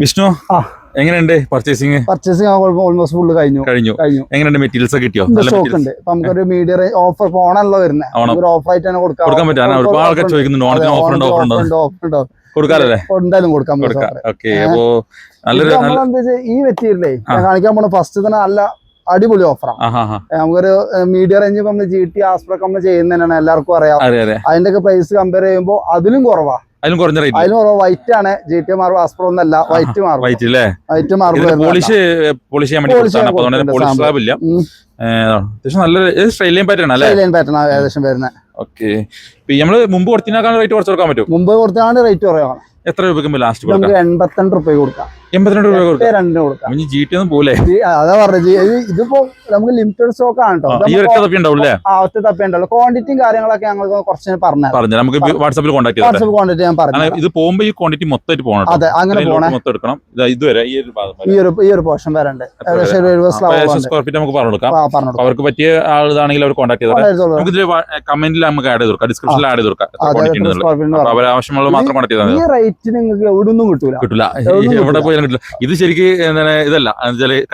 വിഷ്ണു. എങ്ങനെയുണ്ട് purchasing purchasing almost full കഴിഞ്ഞു. കഴിഞ്ഞു. കഴിഞ്ഞു. എങ്ങനെയുണ്ട് മെറ്റീരിയൽസ് ഒക്കെ കിട്ടിയോ? നല്ല സ്റ്റോക്ക് ഉണ്ട്. നമുക്കൊരു മീഡിയ ഓഫർ ഓണല്ലോ വരുന്നത് ഒരു ഓഫർ ആയിട്ട് തന്നെ കൊടുക്കാം. കൊടുക്കാൻ പറ്റും. കാരണം ഒരുപാട് ആൾക്കാർ ചോദിക്കുന്നുണ്ട്. ഓണത്തിന് ഓഫർ ഉണ്ടോ? ഓഫർ ഉണ്ടോ? ഓഫർ ഉണ്ടോ കൊടുക്കാറല്ലേ? എന്തായാലും കൊടുക്കാം. കൊടുക്കാം. ഓക്കെ അപ്പോ നല്ലൊരു ഈ മെറ്റീരിയലേ ഞാൻ കാണിക്കാൻ പോണ ഫസ്റ്റ് തന്നെ നല്ല അടിപൊളി ഓഫറാണ് നമുക്കൊരു മീഡിയ റേഞ്ച് നമ്മൾ ജി ടി ആസ്പ്രൊക്കെ നമ്മൾ ചെയ്യുന്നതന്നെയാണ് എല്ലാവർക്കും അറിയാം. അതെ അതെ. അതിന്റെ ഒക്കെ പ്രൈസ് കമ്പയർ ചെയ്യുമ്പോൾ അതിലും കുറവാ. അതിലും കുറഞ്ഞ റേറ്റ് അതിലും കുറവ്. വൈറ്റ് ആണ്. ജി ടി മാർബിൾ ആസ്പ്രോ ഒന്നല്ല. വൈറ്റ് മാർബിൾ വൈറ്റ് അല്ലേ വൈറ്റ് മാർബിൾ പോളിഷ് പോളിഷ് ചെയ്യാൻ വേണ്ടി പോളിഷ് സ്ലാബ് ഇല്ല അത്യാവശ്യം നല്ല പാറ്റേൺ അല്ലേ? പാറ്റേൺ ഏകദേശം വരുന്നത് ഓക്കെ. നമ്മൾ മുമ്പ് കൊടുത്തിനേക്കാൾ റേറ്റ് കുറച്ച് കൊടുക്കാൻ പറ്റും മുമ്പ് കൊടുത്താണ് റേറ്റ് കുറവാണ്. എത്ര രൂപയ്ക്ക് ലാസ്റ്റ് എൺപത്തിരണ്ട് റുപ്യ കൊടുക്കാം. എൺപത്തിരണ്ട് രൂപ എട്ട് കൊടുക്കാം രണ്ടിന് കൊടുക്കാം. ഇനി ജി ടി ഒന്നും പോലെ ഈ- അതാ പറഞ്ഞത്. ഈ- ഇതിപ്പോ നമുക്ക് ലിമിറ്റഡ് സ്റ്റോക്ക് ആണ് കേട്ടോ ഒറ്റ തപ്പി ക്വാണ്ടിറ്റിയും കാര്യങ്ങളൊക്കെ ഞങ്ങൾ കുറച്ച് പറഞ്ഞു പറഞ്ഞു നമുക്ക് വാട്സാപ്പിൽ കോൺടാക്ട് ചെയ്താൽ വാട്സപ്പ് ക്വാണ്ടിറ്റി ഞാൻ പറഞ്ഞു ഇത് ഈ ക്വാണ്ടിറ്റി മൊത്തമായിട്ട് പോകണം കേട്ടോ. അതെ അങ്ങനെ മൊത്തം എടുക്കണം. ഇതാ ഇതുവരെ ഈ ഒരു ഭാഗം വരെ. ഈ ഒരു ഈ ഒരു പോർഷൻ വരണ്ട് ഏകദേശം ഒരു എഴുപത് സ്ക്വയർ ഫീറ്റ് നമുക്ക് പറഞ്ഞു കൊടുക്കാം. ആ, പറഞ്ഞു അപ്പൊ അവർക്ക് പറ്റിയ ആളാണെങ്കിൽ അവർ കോൺടാക്ട് ചെയ്താൽ കൊടുക്കാം. നമുക്ക് ഇതിൽ കമന്റിൽ നമുക്ക് ആഡ് ചെയ്ത് കൊടുക്കാം ഡിസ്ക്രിപ്ഷനിൽ ആഡ് ചെയ്ത് കൊടുക്കാം. അവർ മാത്രം കോൺടാക്ട് ചെയ്താൽ ഈ റേറ്റ് നിങ്ങൾക്ക് എവിടെ ഒന്നും കിട്ടൂല. കിട്ടില്ല ഇത് ശരിക്ക് എന്താണ് ഇതല്ല.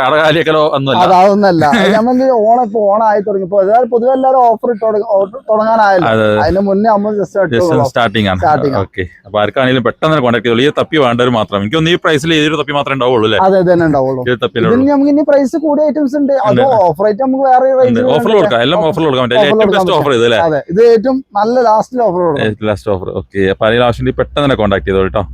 കടകാലിയൊക്കെ ഒന്നുമല്ല. അതൊന്നല്ല നമുക്ക് ഓണം ഇപ്പൊ ഓണം ആയി തുടങ്ങിയപ്പോ അതായത് പൊതുവെ എല്ലാവരും ഓഫർ തുടങ്ങാനായല്ലോ. അതിന് മുന്നേ നമ്മൾ ജസ്റ്റ് ജസ്റ്റ് സ്റ്റാർട്ടിംഗ് ആണ്. Starting ആണ്. ഓക്കെ അപ്പൊ ആർക്കാണെങ്കിലും പെട്ടെന്ന് കോൺടാക്ട് ചെയ്തോളൂ. ഈ തപ്പി വേണ്ടവർ മാത്രം. എനിക്ക് ഒന്ന് ഈ പ്രൈസിൽ ഏതൊരു തപ്പി മാത്രമേ ഉണ്ടാവുള്ളൂ അല്ലേ? അതെ തന്നെ ഉണ്ടാവുള്ളൂ. നമുക്ക് ഇനി പ്രൈസ് കൂടിയ ഐറ്റംസ് ഉണ്ട്. അത് ഓഫർ ആയിട്ട് നമുക്ക് വേറെ ഓഫർ കൊടുക്കാം. എല്ലാം ഓഫർ കൊടുക്കാൻ പറ്റില്ല ഏറ്റവും ബെസ്റ്റ് ഓഫർ ഇത് അല്ലേ? ഇത് ഏറ്റവും നല്ല ലാസ്റ്റിൽ ഓഫർ കൊടുക്കും. ലാസ്റ്റ് ഓഫർ ഓക്കെ അപ്പൊ അതിൽ ആവശ്യം പെട്ടെന്ന് തന്നെ കോൺടാക്ട് ചെയ്തോളൂ കേട്ടോ